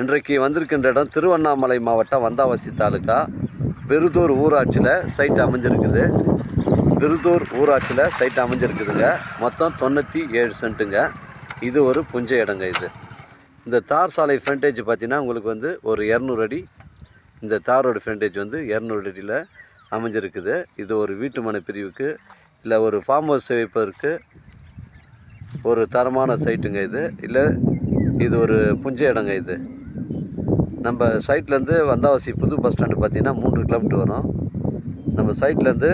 இன்றைக்கு வந்திருக்கின்ற இடம் திருவண்ணாமலை மாவட்டம் வந்தாவசி தாலுக்கா பெருதூர் ஊராட்சியில் சைட் அமைஞ்சிருக்குது. பெருதூர் ஊராட்சியில் சைட் அமைஞ்சிருக்குதுங்க. மொத்தம் தொண்ணூற்றி ஏழு சென்ட்டுங்க. இது ஒரு புஞ்ச இடங்க இது. இந்த தார் சாலை ஃப்ரண்டேஜ் பார்த்திங்கன்னா உங்களுக்கு வந்து ஒரு இரநூறு அடி. இந்த தாரோட ஃப்ரண்டேஜ் வந்து இரநூறு அடியில் அமைஞ்சிருக்குது. இது ஒரு வீட்டு மனை பிரிவுக்கு இல்லை ஒரு ஃபார்ம் ஹவுஸ் வைப்பதற்கு ஒரு தரமான சைட்டுங்க இது. இல்லை இது ஒரு புஞ்ச இடங்க இது. நம்ம சைட்லேருந்து வந்தாவாசி புது பஸ் ஸ்டாண்டு பார்த்தீங்கன்னா மூன்று கிலோமீட்டர் வரும். நம்ம சைட்லேருந்து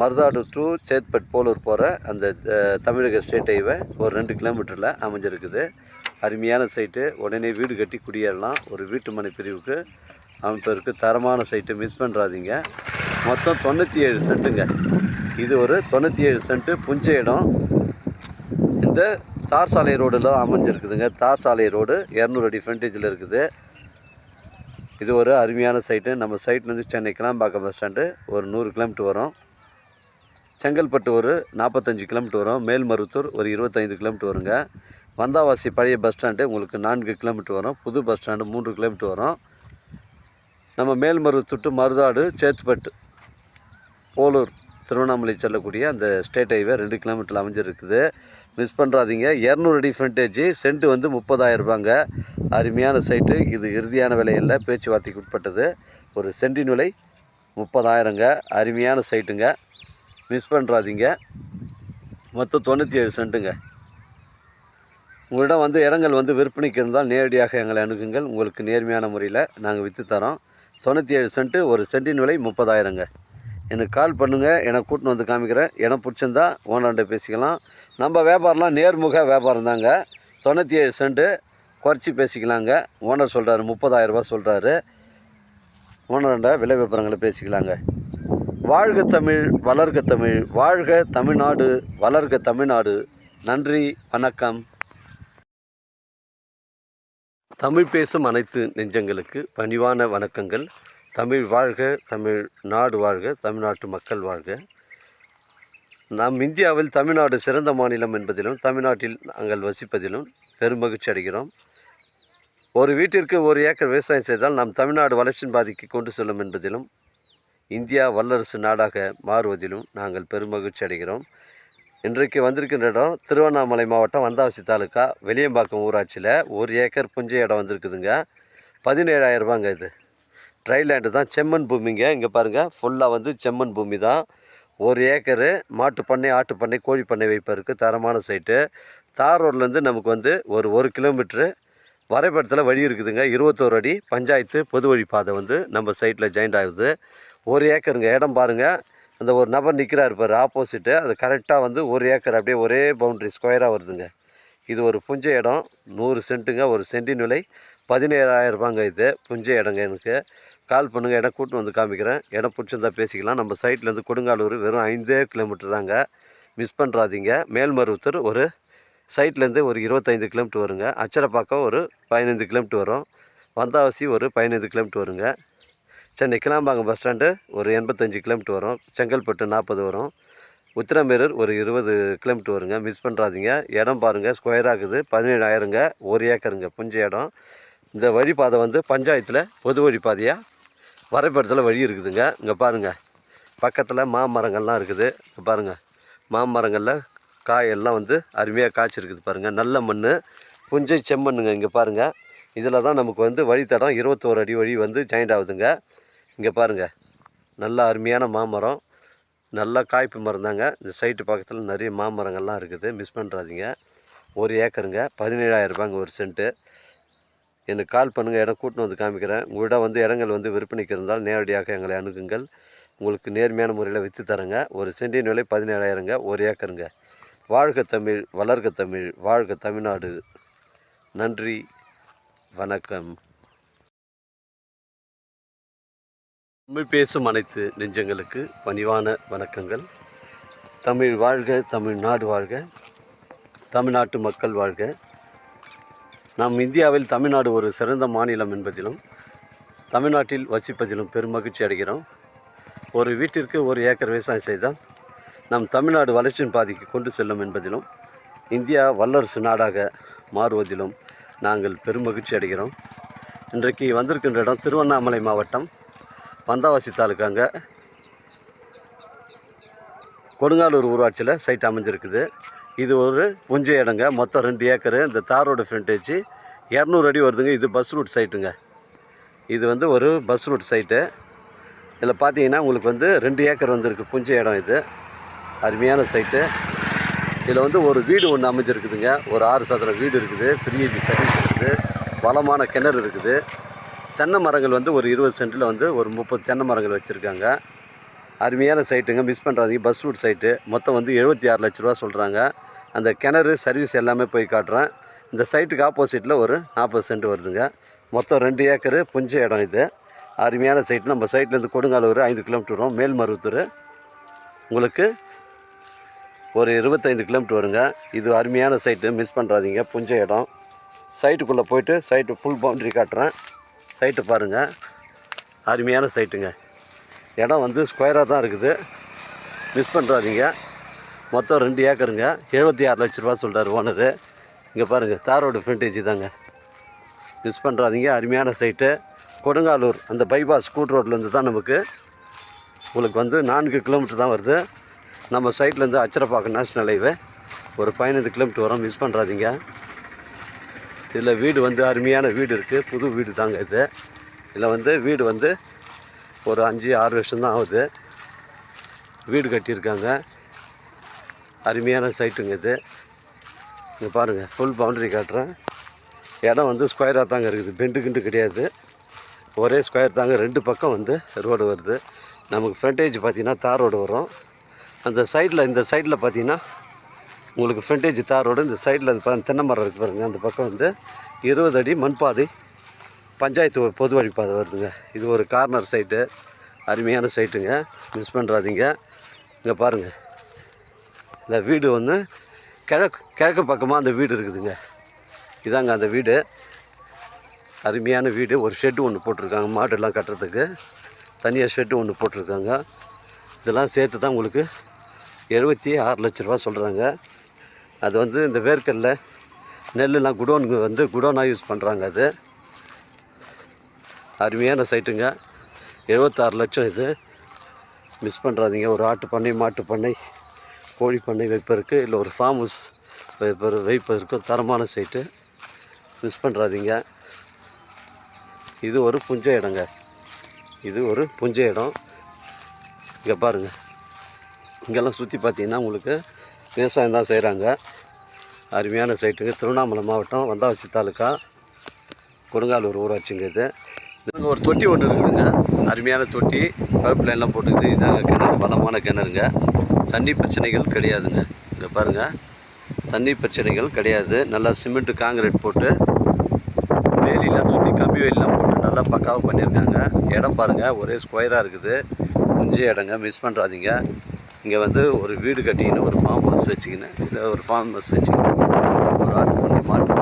மருதாடு டு சேத்பட் போலூர் போகிற அந்த தமிழக ஸ்டேட் ஹைவே ஒரு ரெண்டு கிலோமீட்டரில் அமைஞ்சிருக்குது. அருமையான சைட்டு உடனே வீடு கட்டி குடியேறலாம். ஒரு வீட்டு மனை பிரிவுக்கு அமைப்பிற்கு தரமான சைட்டு மிஸ் பண்ணுறாதீங்க மொத்தம் தொண்ணூற்றி ஏழு சென்ட்டுங்க இது ஒரு தொண்ணூற்றி ஏழு சென்ட்டு புஞ்ச இடம். இந்த தார் சாலை ரோடில் தான் அமைஞ்சிருக்குதுங்க. தார் சாலை ரோடு இரநூறு அடி ஃப்ரண்டேஜில் இருக்குது. இது ஒரு அருமையான சைட்டு நம்ம சைட்லேருந்து சென்னை கிளாம்பாக்கம் பஸ் ஸ்டாண்டு ஒரு நூறு கிலோமீட்டர் வரும். செங்கல்பட்டு ஒரு நாற்பத்தஞ்சு கிலோமீட்டர் வரும். மேல்மருத்தூர் ஒரு இருபத்தைந்து கிலோமீட்டர் வருங்க. வந்தாவாசி பழைய பஸ் ஸ்டாண்டு உங்களுக்கு நான்கு கிலோமீட்டர் வரும். புது பஸ் ஸ்டாண்டு மூன்று கிலோமீட்டர் வரும். நம்ம மேல்மருவத்தூர் மருதாடு சேத்துப்பட்டு போலூர். திருவண்ணாமலை செல்லக்கூடிய அந்த ஸ்டேட் ஹைவே ரெண்டு கிலோமீட்டர் அமைஞ்சிருக்குது. மிஸ் பண்ணுறாதீங்க இரநூறு அடி ஃப்ரண்டேஜ் சென்ட் வந்து முப்பதாயிரம் ரூபாங்க. அருமையான சைட்டு இது இறுதியான விலையில் பேச்சுவார்த்தைக்கு உட்பட்டது. ஒரு சென்டின் விலை முப்பதாயிரங்க. அருமையான சைட்டுங்க மிஸ் பண்ணுறாதீங்க மொத்தம் தொண்ணூற்றி ஏழு சென்ட்டுங்க உங்களிடம் வந்து இடங்கள் வந்து விற்பனைக்கு இருந்தால் நேரடியாக எங்களை அணுகுங்கள். உங்களுக்கு நேர்மையான முறையில் நாங்கள் விற்று தரோம். தொண்ணூற்றி ஏழு சென்ட்டு ஒரு சென்டின் விலை முப்பதாயிரங்க. எனக்கு கால் பண்ணுங்கள் எனக்கு கூட்டின்னு வந்து காமிக்கிறேன். எனக்கு பிடிச்சிருந்தா ஓனர்கிட்ட பேசிக்கலாம். நம்ம வியாபாரம்லாம் நேர்முக வியாபாரம் தாங்க. தொண்ணூற்றி ஏழு சென்ட்டு குறைச்சி பேசிக்கலாங்க. ஓனர் சொல்கிறாரு முப்பதாயிரரூபா சொல்கிறாரு ஓனர்கிட்ட விலை விவரங்களை பேசிக்கலாங்க. வாழ்க தமிழ் வளர்க தமிழ் வாழ்க தமிழ்நாடு வளர்க தமிழ்நாடு. நன்றி வணக்கம். தமிழ் பேசும் அனைத்து நெஞ்சங்களுக்கு பணிவான வணக்கங்கள். தமிழ் வாழ்க தமிழ் நாடு வாழ்க தமிழ்நாட்டு மக்கள் வாழ்க. நாம் இந்தியாவில் தமிழ்நாடு சிறந்த மாநிலம் என்பதிலும் தமிழ்நாட்டில் நாங்கள் வசிப்பதிலும் பெருமகிழ்ச்சி அடைகிறோம். ஒரு வீட்டிற்கு ஒரு ஏக்கர் விவசாயம் செய்தால் நாம் தமிழ்நாடு வளர்ச்சியின் பாதிக்கு கொண்டு செல்லும் என்பதிலும் இந்தியா வல்லரசு நாடாக மாறுவதிலும் நாங்கள் பெருமகிழ்ச்சி அடைகிறோம். இன்றைக்கு வந்திருக்கின்ற இடம் திருவண்ணாமலை மாவட்டம் வந்தாவசி தாலுக்கா வெளியம்பாக்கம் ஊராட்சியில் ஒரு ஏக்கர் புஞ்சை இடம் வந்திருக்குதுங்க. பதினேழாயிரம் ரூபாங்க இது. ட்ரை லேண்டு தான் செம்மண் பூமிங்க. இங்கே பாருங்கள் ஃபுல்லாக வந்து செம்மண் பூமி தான். ஒரு ஏக்கரு மாட்டு பண்ணை ஆட்டு பண்ணை கோழி பண்ணை வைப்பதற்கு தரமான சைட்டு தார் ரோட்லேருந்து நமக்கு வந்து ஒரு ஒரு கிலோமீட்ரு வரைபடத்தில் வழி இருக்குதுங்க. இருபத்தோரு அடி பஞ்சாயத்து பொது வழி பாதை வந்து நம்ம சைட்டில் ஜாயிண்ட் ஆகுது. ஒரு ஏக்கருங்க இடம் பாருங்கள் அந்த ஒரு நபர் நிற்கிறாரு பாரு ஆப்போசிட்டு அது கரெக்டாக வந்து ஒரு ஏக்கர் அப்படியே ஒரே பவுண்ட்ரி ஸ்கொயராக வருதுங்க. இது ஒரு புஞ்ச இடம். நூறு சென்ட்டுங்க ஒரு சென்டின் விலை பதினேழாயிரம் ரூபாங்க இது. புஞ்ச இடங்க எனக்கு. கால் பண்ணுங்கள் இடம் கூட்டு வந்து காமிக்கிறேன். இடம் பிடிச்சிருந்தா பேசிக்கலாம். நம்ம சைட்லேருந்து கொடுங்காலூர் வெறும் ஐந்தே கிலோமீட்டர் தாங்க. மிஸ் பண்ணுறாதீங்க மேல்மருவத்தூர் ஒரு சைட்லேருந்து ஒரு இருபத்தைந்து கிலோமீட்டர் வருங்க. அச்சரப்பாக்கம் ஒரு பதினைந்து கிலோமீட்டர் வரும். வந்தாவசி ஒரு பதினைந்து கிலோமீட்டர் வருங்க. சென்னை கிளாம்பாங்க பஸ் ஸ்டாண்டு ஒரு எண்பத்தஞ்சு கிலோமீட்டர் வரும். செங்கல்பட்டு நாற்பது வரும். உத்திரமேரூர் ஒரு இருபது கிலோமீட்டர் வருங்க. மிஸ் பண்ணுறாதீங்க இடம் பாருங்கள் ஸ்கொயராகுது பதினேழு பதினேழாயிரங்க. ஒரு ஏக்கருங்க. புஞ்ச இடம். இந்த வழிபாதை வந்து பஞ்சாயத்தில் பொது வழிபாதையாக வரைபடத்தில் வழி இருக்குதுங்க. இங்கே பாருங்கள் பக்கத்தில் மாமரங்கள்லாம் இருக்குது. இங்கே பாருங்கள் மாமரங்களில் காயெல்லாம் வந்து அருமையாக காய்ச்சிருக்குது பாருங்கள் நல்ல மண் புஞ்சை செம்மண்ணுங்க இங்கே பாருங்கள் இதில் தான் நமக்கு வந்து வழித்தடம். இருபத்தோரு அடி வழி வந்து ஜாயிண்ட் ஆகுதுங்க. இங்கே பாருங்கள் நல்ல அருமையான மாமரம். நல்லா காய்ப்பு மரம் தாங்க இந்த சைட்டு பக்கத்தில் நிறைய மாமரங்கள்லாம் இருக்குது. மிஸ் பண்ணுறாதீங்க ஒரு ஏக்கருங்க. பதினேழாயிரம் ரூபாங்க ஒரு சென்ட்டு. எனக்கு கால் பண்ணுங்கள் இடம் கூட்டின்னு வந்து காமிக்கிறேன். உங்கள்கிட்ட வந்து இடங்கள் வந்து விற்பனைக்கு இருந்தால் நேரடியாக எங்களை அணுகுங்கள். உங்களுக்கு நேர்மையான முறையில் விற்று தரேங்க. ஒரு சென்டின் விலை பதினேழாயிரங்க ஒரு ஏக்கருங்க. வாழ்க தமிழ் வளர்க தமிழ் வாழ்க தமிழ்நாடு. நன்றி வணக்கம். தமிழ் பேசும் அனைத்து நெஞ்சங்களுக்கு பணிவான வணக்கங்கள். தமிழ் வாழ்க தமிழ்நாடு வாழ்க. தமிழ்நாட்டு மக்கள் வாழ்க. நாம் இந்தியாவில் தமிழ்நாடு ஒரு சிறந்த மாநிலம் என்பதிலும் தமிழ்நாட்டில் வசிப்பதிலும் பெருமகிழ்ச்சி அடைகிறோம். ஒரு வீட்டிற்கு ஒரு ஏக்கர் விவசாயம் செய்தால் நம் தமிழ்நாடு வளர்ச்சியின் பாதைக்கு கொண்டு செல்லும் என்பதிலும் இந்தியா வல்லரசு நாடாக மாறுவதிலும் நாங்கள் பெருமகிழ்ச்சி அடைகிறோம். இன்றைக்கு வந்திருக்கின்ற இடம் திருவண்ணாமலை மாவட்டம் பந்தாவாசி தாலுக்காங்க. கொடுங்காலூர் ஊராட்சியில் சைட் அமைஞ்சிருக்குது. இது ஒரு புஞ்ச இடங்க. மொத்தம் ரெண்டு ஏக்கரு. இந்த தாரோட ஃப்ரண்டேஜ் இரநூறு அடி வருதுங்க. இது பஸ் ரூட் சைட்டுங்க இது வந்து ஒரு பஸ் ரூட் சைட்டு இதில் பார்த்தீங்கன்னா உங்களுக்கு வந்து ரெண்டு ஏக்கர் வந்திருக்கு. புஞ்ச இடம் இது. அருமையான சைட்டு இதில் வந்து ஒரு வீடு ஒன்று அமைஞ்சிருக்குதுங்க. ஒரு ஆறு சதுர வீடு இருக்குது. ஃப்ரீ சர்வீஸ் இருக்குது. வளமான கிணறு இருக்குது. தென்னை மரங்கள் வந்து ஒரு இருபது சென்ட்டில் வந்து ஒரு முப்பது தென்னை மரங்கள் வச்சுருக்காங்க. அருமையான சைட்டுங்க மிஸ் பண்ணுறாதீங்க பஸ் ரூட் சைட்டு மொத்தம் வந்து எழுபத்தி ஆறு லட்ச ரூபா சொல்கிறாங்க அந்த கிணறு சர்வீஸ் எல்லாமே போய் காட்டுறேன். இந்த சைட்டுக்கு ஆப்போசிட்டில் ஒரு நாற்பது சென்ட் வருதுங்க. மொத்தம் ரெண்டு ஏக்கரு புஞ்ச இடம் இது. அருமையான சைட் நம்ம சைட்லேருந்து கொடுங்காலூர் ஐந்து கிலோமீட்டர் வரும். மேல்மருவத்தூர். உங்களுக்கு ஒரு இருபத்தைந்து கிலோமீட்டர் வருங்க. இது அருமையான சைட்டு மிஸ் பண்ணுறாதீங்க புஞ்ச இடம். சைட்டுக்குள்ளே போயிட்டு சைட்டு ஃபுல் பவுண்ட்ரி காட்டுறேன். சைட்டு பாருங்கள் அருமையான சைட்டுங்க இடம் வந்து ஸ்கொயராக தான் இருக்குது. மிஸ் பண்ணுறாதீங்க மொத்தம் ரெண்டு ஏக்கருங்க. எழுபத்தி ஆறு லட்ச ரூபா சொல்கிறார் ஓனரு. இங்கே பாருங்கள் தாரோட ஃப்ரண்டேஜ் தாங்க. மிஸ் பண்ணுறாதீங்க அருமையான சைட்டு கொடுங்காலூர் அந்த பைபாஸ் ஸ்கூட் ரோட்லேருந்து தான் நமக்கு உங்களுக்கு வந்து நான்கு கிலோமீட்டர் தான் வருது. நம்ம சைட்லேருந்து அச்சரப்பாக்கம் நேஷ்னல் ஹைவே ஒரு பதினைந்து கிலோமீட்டர் வரும் மிஸ் பண்ணுறாதீங்க இதில் வீடு வந்து அருமையான வீடு இருக்குது புது வீடு தாங்க இது. இதில் வந்து வீடு வந்து ஒரு அஞ்சு ஆறு வருஷம் தான் ஆகுது. வீடு கட்டியிருக்காங்க. அருமையான சைட்டுங்க இது. இங்கே பாருங்கள் ஃபுல் பவுண்டரி காட்டுறேன். இடம் வந்து ஸ்கொயராக தாங்க இருக்குது. பெண்டு கிண்டு கிடையாது. ஒரே ஸ்கொயர் தாங்க. ரெண்டு பக்கம் வந்து ரோடு வருது. நமக்கு ஃப்ரண்டேஜ் பார்த்தீங்கன்னா தார் ரோடு வரும். அந்த சைடில் இந்த சைடில் பார்த்தீங்கன்னா உங்களுக்கு ஃப்ரண்டேஜ் தார் ரோடு இந்த சைடில் அந்த தென்னை மரம் இருக்குது பாருங்கள் அந்த பக்கம் வந்து இருபது அடி மண்பாதை பஞ்சாயத்து ஒரு பொது வழிப்பாதை வருதுங்க. இது ஒரு கார்னர் சைட்டு அருமையான சைட்டுங்க மிஸ் பண்ணுறாதீங்க இங்கே பாருங்கள் இந்த வீடு வந்து கிழக்கு கிழக்கு பக்கமாக அந்த வீடு இருக்குதுங்க. இதாங்க அந்த வீடு. அருமையான வீடு. ஒரு ஷெட்டு ஒன்று போட்டிருக்காங்க. மாடெல்லாம் கட்டுறதுக்கு. தனியாக ஷெட்டு ஒன்று போட்டிருக்காங்க. இதெல்லாம் சேர்த்து தான் உங்களுக்கு எழுபத்தி ஆறு லட்ச ரூபா சொல்கிறாங்க அது வந்து இந்த வேர்க்கடல நெல்லுலாம் குடோனுக்கு வந்து குடோனாக யூஸ் பண்ணுறாங்க அது. அருமையான சைட்டுங்க. எழுபத்தாறு லட்சம் இது. மிஸ் பண்ணுறாதீங்க ஒரு ஆட்டு பண்ணை மாட்டு பண்ணை. கோழி பண்ணை வைப்பதற்கு இல்லை ஒரு ஃபார்ம் ஹவுஸ் வைப்பர் வைப்பதற்கும் தரமான சைட்டு மிஸ் பண்ணுறாதீங்க இது ஒரு புஞ்ச இடங்க. இது ஒரு புஞ்ச இடம். இங்கே பாருங்கள் இங்கெல்லாம் சுற்றி பார்த்தீங்கன்னா உங்களுக்கு விவசாயம் தான் செய்கிறாங்க அருமையான சைட்டுங்க திருவண்ணாமலை மாவட்டம் வந்தாவசி தாலுக்கா கொடுங்காலூர் ஊராட்சிங்க இது. இங்கே ஒரு தொட்டி ஒன்று இருக்குதுங்க. அருமையான தொட்டி பைப் லைன்லாம் போட்டுக்குது இதாங்க கிணறு பலமான கிணறுங்க. தண்ணி பிரச்சனைகள் கிடையாதுங்க. இங்கே பாருங்கள் தண்ணி பிரச்சனைகள் கிடையாது. நல்லா சிமெண்ட்டு காங்கிரீட் போட்டு வேலியெலாம் சுற்றி கம்பி வேலிலாம் போட்டு நல்லா பக்காவாக பண்ணியிருக்காங்க. இடம் பாருங்கள் ஒரே ஸ்கொயராக இருக்குது. கொஞ்சம் இடங்க. மிஸ் பண்ணுறாதீங்க இங்கே வந்து ஒரு வீடு கட்டிக்கின்னு ஒரு ஃபார்ம் ஹவுஸ் வச்சுக்கின்னு இல்லை ஒரு ஃபார்ம் ஹவுஸ் வச்சுக்கின்னு ஒரு ஆட்டு பண்ணி மாட்டு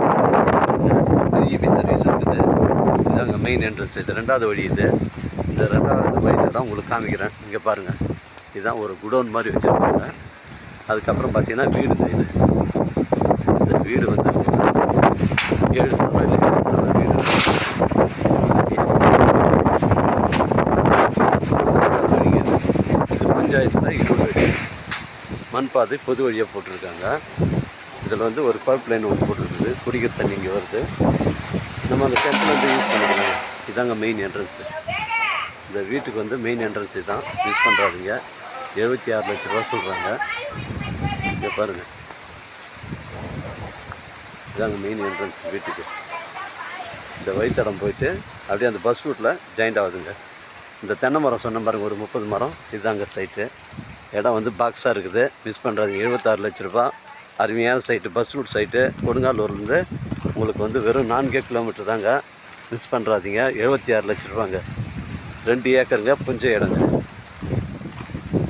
இபி சர்வீஸ் இருக்குது. இதாங்க மெயின் என்ட்ரன்ஸ் இது ரெண்டாவது வழி இது. இந்த ரெண்டாவது வழி தான் உங்களுக்கு காமிக்கிறேன். இங்கே பாருங்கள் இதுதான் ஒரு குடோன் மாதிரி வச்சுருப்பாங்க. அதுக்கப்புறம் பார்த்தீங்கன்னா வீடுங்க இது. இந்த வீடு வந்து ஏழு சவரம் இல்லை ஏழு சவரம் வீடு. இது. பஞ்சாயத்தில் இருபது மண் பாதை பொது வழியாக போட்டிருக்காங்க. இதில் வந்து ஒரு பைப் லைன் ஒன்று போட்டிருக்குது. குடிக்கிற தண்ணி இங்கே வருது. நம்ம அந்த டெம்பிள் வந்து யூஸ் பண்ணிக்கலாம் இதாங்க மெயின் என்ட்ரன்ஸு இந்த வீட்டுக்கு வந்து மெயின் என்ட்ரன்ஸ் தான் யூஸ் பண்ணுறாதீங்க எழுபத்தி ஆறு லட்ச ரூபா சொல்கிறாங்க இங்கே பாருங்கள் இதாங்க மெயின் என்ட்ரன்ஸ் வீட்டுக்கு. இந்த வழித்தடம் போயிட்டு அப்படியே அந்த பஸ் ரூட்டில் ஜாயிண்ட் ஆகுதுங்க. இந்த தென்னை மரம் சொன்ன பாருங்க ஒரு முப்பது மரம். இதுதாங்க சைட்டு இடம் வந்து பாக்ஸாக இருக்குது. மிஸ் பண்ணுறாதீங்க எழுபத்தாறு லட்ச ரூபா. அருமையான சைட்டு பஸ் ரூட் சைட்டு கொடுங்காலூர்லேருந்து உங்களுக்கு வந்து வெறும் நான்கே கிலோமீட்டர் தாங்க. மிஸ் பண்ணுறாதீங்க எழுபத்தி ஆறு லட்ச ரூபாங்க. ரெண்டு ஏக்கருங்க. புஞ்ச இடங்க.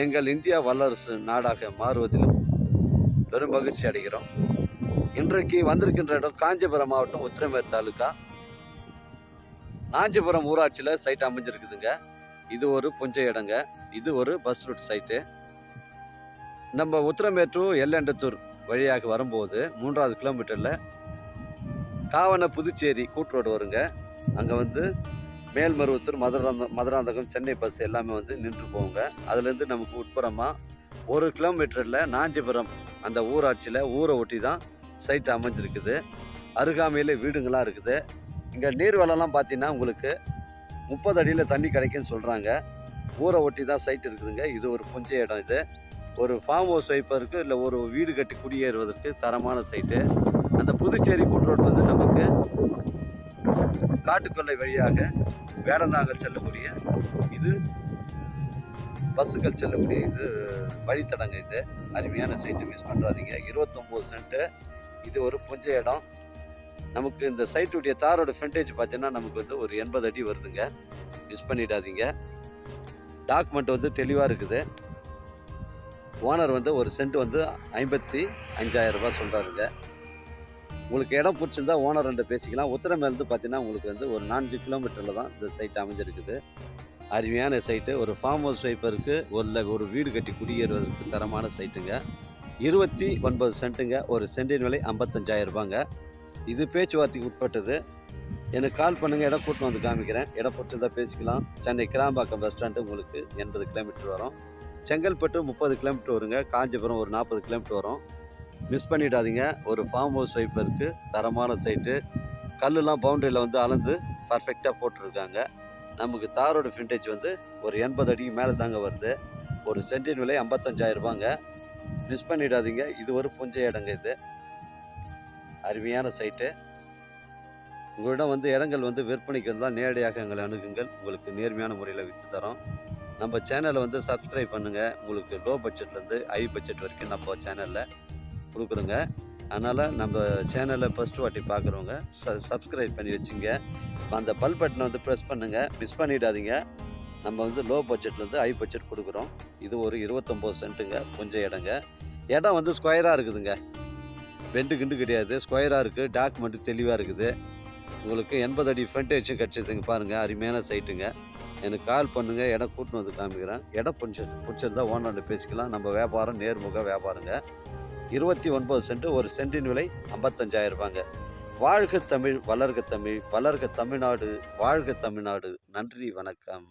எங்கள் இந்தியா வல்லரசு நாடாக மாறுவதிலும் பெரும் மகிழ்ச்சி அடைகிறோம். இன்றைக்கு வந்திருக்கின்ற இடம் காஞ்சிபுரம் மாவட்டம் உத்திரமேர் தாலுக்கா நாஞ்சிபுரம் ஊராட்சியில் சைட் அமைஞ்சிருக்குதுங்க. இது ஒரு புஞ்சை இடங்க. இது ஒரு பஸ் ரூட் சைட்டு நம்ம உத்திரமேர் டு எல்லண்டத்தூர் வழியாக வரும்போது மூன்றாவது கிலோமீட்டரில் காவன புதுச்சேரி கூட்ரோடு வருங்க. அங்கே வந்து மேல்மருவத்தூர் மதுராந்தகம் மதுராந்தகம் சென்னை பஸ் எல்லாமே வந்து நின்று போங்க அதுலேருந்து நமக்கு உட்புறமாக ஒரு கிலோமீட்டரில் நாஞ்சிபுரம் அந்த ஊராட்சியில் ஊரை ஒட்டி தான் சைட் அமைஞ்சிருக்குது. அருகாமையில் வீடுங்களாம் இருக்குது. இங்கே நீர்வளம்லாம் பார்த்தீங்கன்னா உங்களுக்கு முப்பது அடியில் தண்ணி கிடைக்குன்னு சொல்கிறாங்க ஊரை ஒட்டி தான் சைட் இருக்குதுங்க. இது ஒரு புஞ்சை இடம் இது. ஒரு ஃபார்ம் ஹவுஸ் வைப்பதற்கு இல்லை ஒரு வீடு கட்டி குடியேறுவதற்கு தரமான சைட்டு. அந்த புதுச்சேரி கூட்டுரோடு வந்து நமக்கு காட்டுக்கொல்லை வழியாக வேடந்தாங்கல் செல்லக்கூடிய இது பஸ்ஸுகள் செல்லக்கூடிய இது வழித்தடங்க இது. அருமையான சைட்டு மிஸ் பண்ணுறாதீங்க இருபத்தொம்போது சென்ட்டு இது ஒரு புஞ்ச இடம். நமக்கு இந்த சைட்டுடைய தாரோட ஃப்ரண்டேஜ் பார்த்தீங்கன்னா நமக்கு வந்து ஒரு எண்பது அடி வருதுங்க. மிஸ் பண்ணிடாதீங்க. டாக்குமெண்ட் வந்து தெளிவாக இருக்குது. ஓனர் வந்து ஒரு சென்ட் வந்து ஐம்பத்தி அஞ்சாயிரம் ரூபாய் சொல்கிறாருங்க உங்களுக்கு இடம் பிடிச்சிருந்தா ஓனர் ரெண்டு பேசிக்கலாம். உத்தரமேலேருந்து பார்த்தீங்கன்னா உங்களுக்கு வந்து ஒரு நான்கு கிலோமீட்டரில் தான் இந்த சைட் அமைஞ்சிருக்குது. அருமையான சைட்டு ஒரு ஃபார்ம் ஹவுஸ் வைப்பருக்கு ஒரு ஒரு வீடு கட்டி குடியேறுவதற்கு தரமான சைட்டுங்க இருபத்தி ஒன்பது சென்ட்டுங்க ஒரு சென்டின் விலை ஐம்பத்தஞ்சாயிரம் ரூபாங்க. இது பேச்சுவார்த்தைக்கு உட்பட்டது. எனக்கு கால் பண்ணுங்கள் இடம் கூட்டின்னு வந்து காமிக்கிறேன். இடம் பிடிச்சிருந்தா பேசிக்கலாம். சென்னை கிளாம்பாக்கம் பஸ் ஸ்டாண்டு உங்களுக்கு எண்பது கிலோமீட்டர் வரும். செங்கல்பட்டு முப்பது கிலோமீட்டர் வருங்க. காஞ்சிபுரம் ஒரு நாற்பது கிலோமீட்டர் வரும். மிஸ் பண்ணிடாதீங்க. ஒரு ஃபார்ம் ஹவுஸ் வைப்பருக்கு தரமான சைட்டு கல்லுலாம் பவுண்டரியில் வந்து அளந்து பர்ஃபெக்டாக போட்டிருக்காங்க. நமக்கு தாரோட ஃபிண்டேஜ் வந்து ஒரு எண்பது அடிக்கு மேலே தாங்க வருது. ஒரு சென்டின் விலை ஐம்பத்தஞ்சாயிரம் ரூபாங்க. மிஸ் பண்ணிடாதீங்க. இது ஒரு புஞ்சை இடங்க இது. அருமையான சைட்டு உங்களிடம் வந்து இடங்கள் வந்து விற்பனைக்கு இருந்தால் நேரடியாக எங்களை அணுகுங்கள். உங்களுக்கு நேர்மையான முறையில் விற்று தரோம். நம்ம சேனலை வந்து சப்ஸ்கிரைப் பண்ணுங்கள் உங்களுக்கு லோ பட்ஜெட்லேருந்து ஹை பட்ஜெட் வரைக்கும் நம்ம சேனலில் கொடுக்குறோங்க. அதனால் நம்ம சேனலை ஃபஸ்ட்டு வாட்டி பார்க்குறவங்க ச சப்ஸ்கிரைப் பண்ணி வச்சுங்க. அந்த பல் பட்டனை வந்து ப்ரெஸ் பண்ணுங்கள் மிஸ் பண்ணிடாதீங்க. நம்ம வந்து லோ பட்ஜெட்லேருந்து ஹை பட்ஜெட் கொடுக்குறோம். இது ஒரு இருபத்தொம்போது சென்ட்டுங்க கொஞ்சம் இடங்க. இடம் வந்து ஸ்கொயராக இருக்குதுங்க. பெண்டு கிண்டு கிடையாது. ஸ்கொயராக இருக்குது டாக்குமெண்ட்டு தெளிவாக இருக்குது. உங்களுக்கு எண்பது அடி ஃப்ரண்டேஜும் கிடச்சிதுங்க பாருங்கள் அருமையான சைட்டுங்க எனக்கு கால் பண்ணுங்கள் இடம் கூட்டின்னு வந்து காமிக்கிறேன். இடம் பிடிச்சி பிடிச்சிருந்தா ஓனர்கிட்ட பேசிக்கலாம். நம்ம வியாபாரம் நேர்முக வியாபாரங்க. இருபத்தி ஒன்பது சென்ட் ஒரு சென்டின் விலை ஐம்பத்தஞ்சாயிரம் ரூபாங்க வாழ்க தமிழ் வளர்க தமிழ் வளர்க தமிழ்நாடு வாழ்க தமிழ்நாடு. நன்றி வணக்கம்.